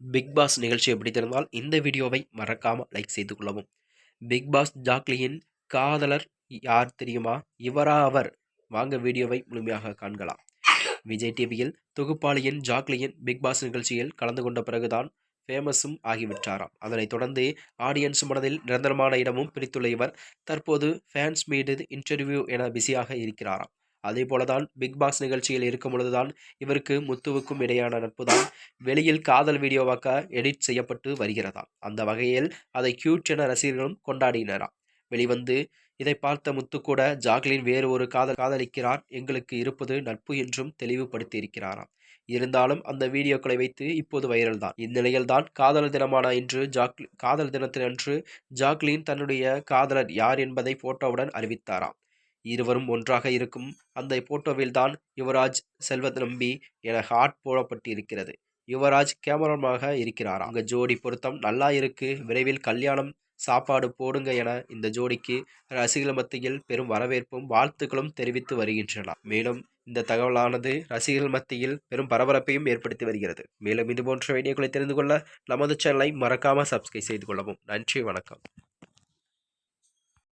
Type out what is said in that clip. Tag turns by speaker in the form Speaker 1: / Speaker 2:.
Speaker 1: Big pass நிகழ்ச்சி எப்படி தெரிந்தால் இந்த வீடியோவை மறக்காமல் லைக் செய்து கொள்ளவும். பிக் பாஸ் ஜாக்லியின் காதலர் யார் தெரியுமா? இவரா அவர். வாங்க வீடியோவை முழுமையாக காண்கலாம். விஜய் டிவியில் தொகுப்பாளியின் ஜாக்லியின் பிக் பாஸ் நிகழ்ச்சியில் கலந்து கொண்ட பிறகுதான் ஃபேமஸும் ஆகிவிட்டாராம். அதனைத் தொடர்ந்து ஆடியன்ஸ் மனதில் நிரந்தரமான இடமும் பிடித்துள்ள இவர் தற்போது ஃபேன்ஸ் மீது இன்டர்வியூ என பிஸியாக இருக்கிறாராம். அதே போலதான் பிக் பாஸ் நிகழ்ச்சியில் இருக்கும் பொழுதுதான் இவருக்கு முத்துவுக்கும் இடையான நட்பு தான் வெளியில் காதல் வீடியோவாக்க எடிட் செய்யப்பட்டு வருகிறதாம். அந்த வகையில் அதை கியூட் என ரசிகர்களும் கொண்டாடினராம். வெளிவந்து இதை பார்த்த முத்து கூட ஜாக்லின் வேறு ஒரு காதல் காதலிக்கிறார். எங்களுக்கு இருப்பது நட்பு என்றும் தெளிவுபடுத்தி இருக்கிறாராம் இருந்தாலும் அந்த வீடியோக்களை வைத்து இப்போது வைரல் தான் இந்நிலையில் தான் காதல் தினமான இன்று ஜாக்லி காதல் தினத்தினன்று ஜாக்லின் தன்னுடைய காதலர் யார் என்பதை போட்டோவுடன் அறிவித்தாராம். இருவரும் ஒன்றாக இருக்கும் அந்த போட்டோவில் தான் யுவராஜ் செல்வத் நம்பி என ஹாட் போடப்பட்டிருக்கிறது. யுவராஜ் கேமராமாக இருக்கிறார். அங்கே ஜோடி பொருத்தம் நல்லா இருக்கு. விரைவில் கல்யாணம் சாப்பாடு போடுங்க என இந்த ஜோடிக்கு ரசிகர்கள் மத்தியில் பெரும் வரவேற்பும் வாழ்த்துக்களும் தெரிவித்து வருகின்றன. மேலும் இந்த தகவலானது ரசிகர்கள் மத்தியில் பெரும் பரபரப்பையும் ஏற்படுத்தி வருகிறது. மேலும் இது போன்ற வீடியோக்களை தெரிந்து கொள்ள நமது சேனலை மறக்காமல் சப்ஸ்கிரைப் செய்து கொள்ளவும். நன்றி வணக்கம்.